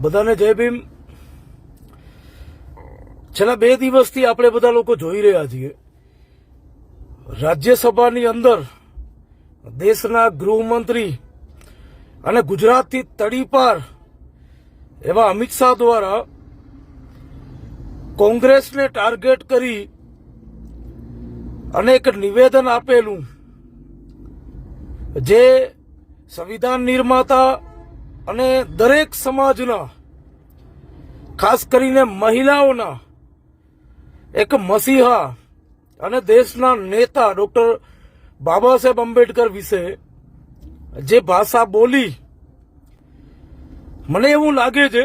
બધાને જય ભીમ. છેલ્લા બે દિવસથી આપણે બધા લોકો જોઈ રહ્યા છીએ. રાજ્યસભાની અંદર દેશના ગૃહમંત્રી અને ગુજરાતથી તડીપાર એવા અમિત શાહ દ્વારા કોંગ્રેસને ટાર્ગેટ કરી અને એક નિવેદન આપેલું. જે સંવિધાન નિર્માતા અને દરેક સમાજના, ખાસ કરીને મહિલાઓના, એક મસીહા અને દેશના નેતા ડૉક્ટર બાબા સાહેબ આંબેડકર વિશે જે ભાષા બોલી, મને એવું લાગે છે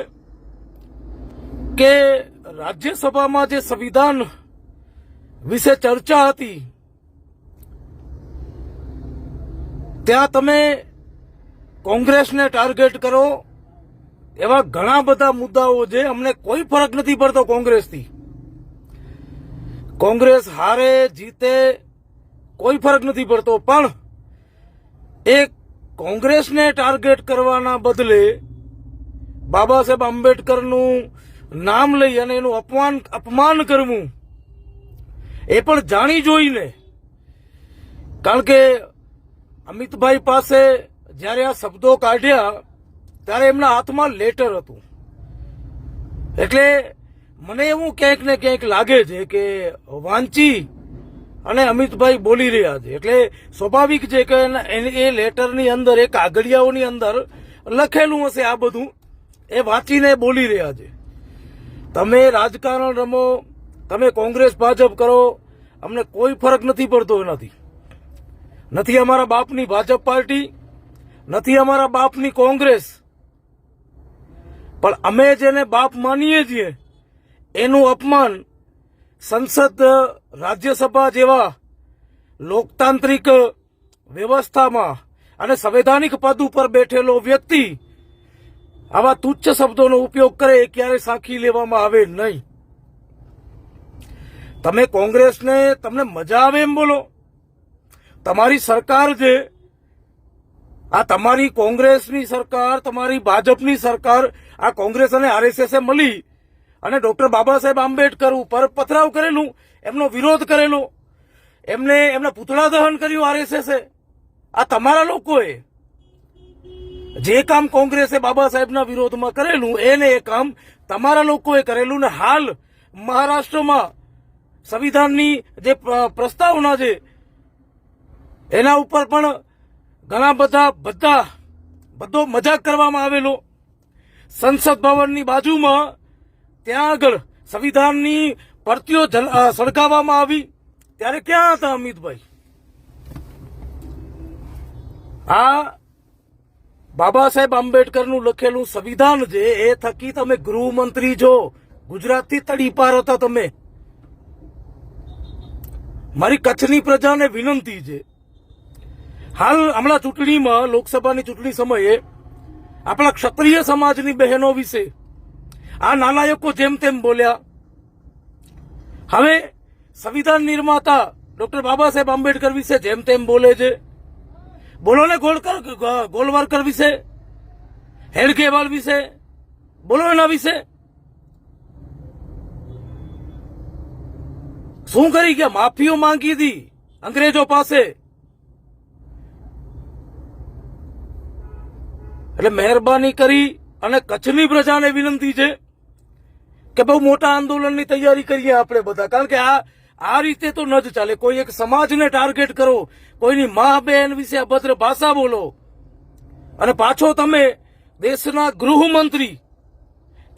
કે રાજ્યસભામાં જે સંવિધાન વિશે ચર્ચા હતી, ત્યાં તમે કોંગ્રેસને ટાર્ગેટ કરો. એવા ઘણા બધા મુદ્દાઓ છે, અમને કોઈ ફરક નથી પડતો કોંગ્રેસથી. કોંગ્રેસ હારે, જીતે, કોઈ ફરક નથી પડતો. પણ એ કોંગ્રેસને ટાર્ગેટ કરવાના બદલે બાબા સાહેબ આંબેડકરનું નામ લઈ અને એનું અપમાન અપમાન કરવું, એ પણ જાણી જોઈને. કારણ કે અમિતભાઈ પાસે જ્યારે આ શબ્દો કાઢ્યા, ત્યારે એમના હાથમાં લેટર હતું. એટલે મને એવું ક્યાંક ને ક્યાંક લાગે છે કે વાંચી અને અમિતભાઈ બોલી રહ્યા છે. એટલે સ્વાભાવિક છે કે એ લેટરની અંદર, એ કાગળિયાઓની અંદર લખેલું હશે આ બધું. એ વાંચીને બોલી રહ્યા છે. તમે રાજકારણ રમો, તમે કોંગ્રેસ, ભાજપ કરો, અમને કોઈ ફરક નથી પડતો એનાથી. નથી અમારા બાપની ભાજપ પાર્ટી નથી અમારા બાપની કોંગ્રેસ. પણ અમે જેને બાપ માનીએ છીએ, એનું અપમાન સંસદ, રાજ્યસભા જેવા લોકતાંત્રિક વ્યવસ્થામાં અને સંવૈધાનિક પદ ઉપર બેઠેલો વ્યક્તિ આવા તુચ્છ શબ્દોનો ઉપયોગ કરે એ ક્યારે સાંખી લેવામાં આવે નહીં. તમે કોંગ્રેસને તમને મજા આવે એમ બોલો. તમારી સરકાર છે આ તમારી કોંગ્રેસની સરકાર, તમારી ભાજપની સરકાર, આ કોંગ્રેસ અને આરએસએસ મળી અને ડોક્ટર બાબા સાહેબ આંબેડકર ઉપર પથરાવ કરેલું, એમનો વિરોધ કરેલો, એમને, એમના પૂતળા દહન કર્યું આરએસએસે. આ તમારા લોકોએ જે કામ કોંગ્રેસે બાબા સાહેબના વિરોધમાં કરેલું, એને એ કામ તમારા લોકોએ કરેલું ને હાલ મહારાષ્ટ્રમાં સંવિધાનની જે પ્રસ્તાવના છે, એના ઉપર પણ ઘણા બધા બધા, બધો મજાક કરવામાં આવેલો. સંસદ ભવનની બાજુમાં ત્યાં આગળ સંવિધાનની પરતીઓ સળગાવવામાં આવી. ત્યારે ક્યાં હતા અમિતભાઈ? આ બાબા સાહેબ આંબેડકરનું લખેલું સંવિધાન છે, એ થકી તમે ગૃહમંત્રી છો ગુજરાતથી તડી પાર હતા તમે. મારી કચ્છની પ્રજાને વિનંતી છે. હાલ હમણાં ચૂંટણીમાં લોકસભાની ચૂંટણી સમયે આપણા ક્ષત્રિય સમાજની બહેનો વિશે આ નાલાયકો જેમ તેમ બોલ્યા. હવે સંવિધાન નિર્માતા ડોક્ટર બાબા સાહેબ આંબેડકર વિશે જેમ તેમ બોલે છે. બોલો ને ગોળકર ગોલવારકર વિશે હેડગેવાલ વિશે, બોલો એના વિશે. શું કરી ગયા? માફીઓ માંગી હતી અંગ્રેજો પાસે. એટલે મહેરબાની કરી અને કચ્છની પ્રજાને વિનંતી છે કે બહુ મોટા આંદોલનની તૈયારી કરીએ આપણે બધા. કારણ કે આ આ રીતે તો ન જ ચાલે. કોઈ એક સમાજને ટાર્ગેટ કરો. કોઈની મા બહેન વિશે અભદ્ર ભાષા બોલો. અને પાછો તમે દેશના ગૃહમંત્રી,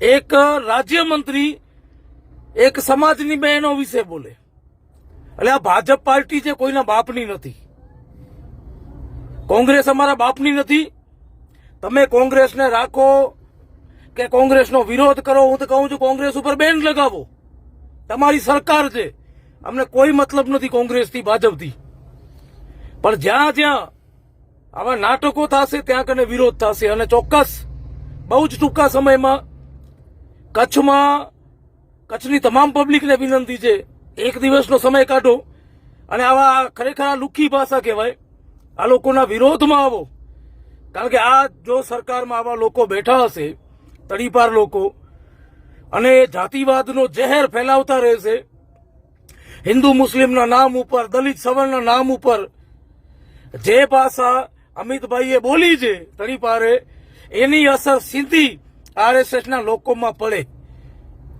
એક રાજ્યમંત્રી, એક સમાજની બહેનો વિશે બોલે. એટલે આ ભાજપ પાર્ટી છે, કોઈના બાપની નથી. કોંગ્રેસ અમારા બાપની નથી. તમે કોંગ્રેસને રાખો કે કોંગ્રેસનો વિરોધ કરો, હું તો કહું છું કોંગ્રેસ ઉપર બેન લગાવો. તમારી સરકાર છે. અમને કોઈ મતલબ નથી કોંગ્રેસથી, ભાજપથી. પણ જ્યાં જ્યાં આવા નાટકો થશે, ત્યાં કને વિરોધ થશે. અને ચોક્કસ, બહુ જ ટૂંકા સમયમાં કચ્છમાં, કચ્છની તમામ પબ્લિકને વિનંતી છે, એક દિવસનો સમય કાઢો. અને આવા ખરેખર લુખી ભાષા કહેવાય. આ લોકોના વિરોધમાં આવો. કારણ કે આ જો સરકારમાં આવા લોકો બેઠા હશે, તડીપાર લોકો, અને જાતિવાદનો જહેર ફેલાવતા રહેશે, હિન્દુ મુસ્લિમના નામ ઉપર, દલિત સવર્ણના નામ ઉપર, જે ભાષા અમિતભાઈએ બોલી છે તડીપારે, એની અસર સીધી આરએસએસના લોકોમાં પડે.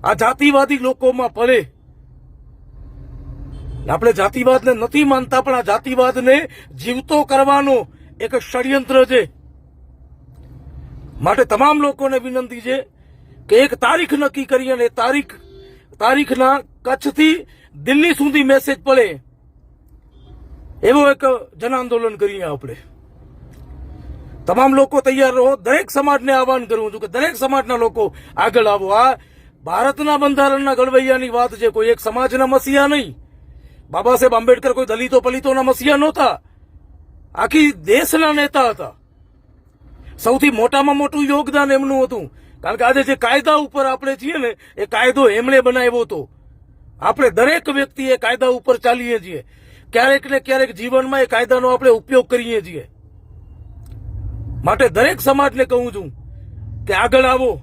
આ જાતિવાદી લોકોમાં પડે. આપણે જાતિવાદને નથી માનતા, પણ આ જાતિવાદને જીવતો કરવાનો એક ષડયંત્ર છે. માટે તમામ લોકોને વિનંતી છે કે એક તારીખ નક્કી કરી અને તારીખ, તારીખના કચ્છથી દિલ્હી સુધી મેસેજ પડે. એવો એક જન આંદોલન કરીએ આપણે. તમામ લોકો તૈયાર રહો. દરેક સમાજને આહવાન કરું છું કે દરેક સમાજના લોકો આગળ આવો. આ ભારતના બંધારણના ઘડવૈયાની વાત છે. કોઈ એક સમાજના મસીહા નહીં. બાબા સાહેબ આંબેડકર કોઈ દલિતો પલિતોના મસીહા નહોતા. આખી દેશના નેતા હતા. સૌથી મોટામાં મોટું યોગદાન એમનું હતું. કારણ કે આજે જે કાયદા ઉપર આપણે છીએ ને, એ કાયદો એમણે બનાવ્યો હતો. આપણે દરેક વ્યક્તિ એ કાયદા ઉપર ચાલીએ છીએ. ક્યારેક ને ક્યારેક જીવનમાં એ કાયદાનો આપણે ઉપયોગ કરીએ છીએ. માટે દરેક સમાજને કહું છું કે આગળ આવો.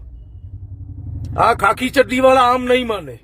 આ ખાખી ચડ્ડીવાળા આમ નહીં માને.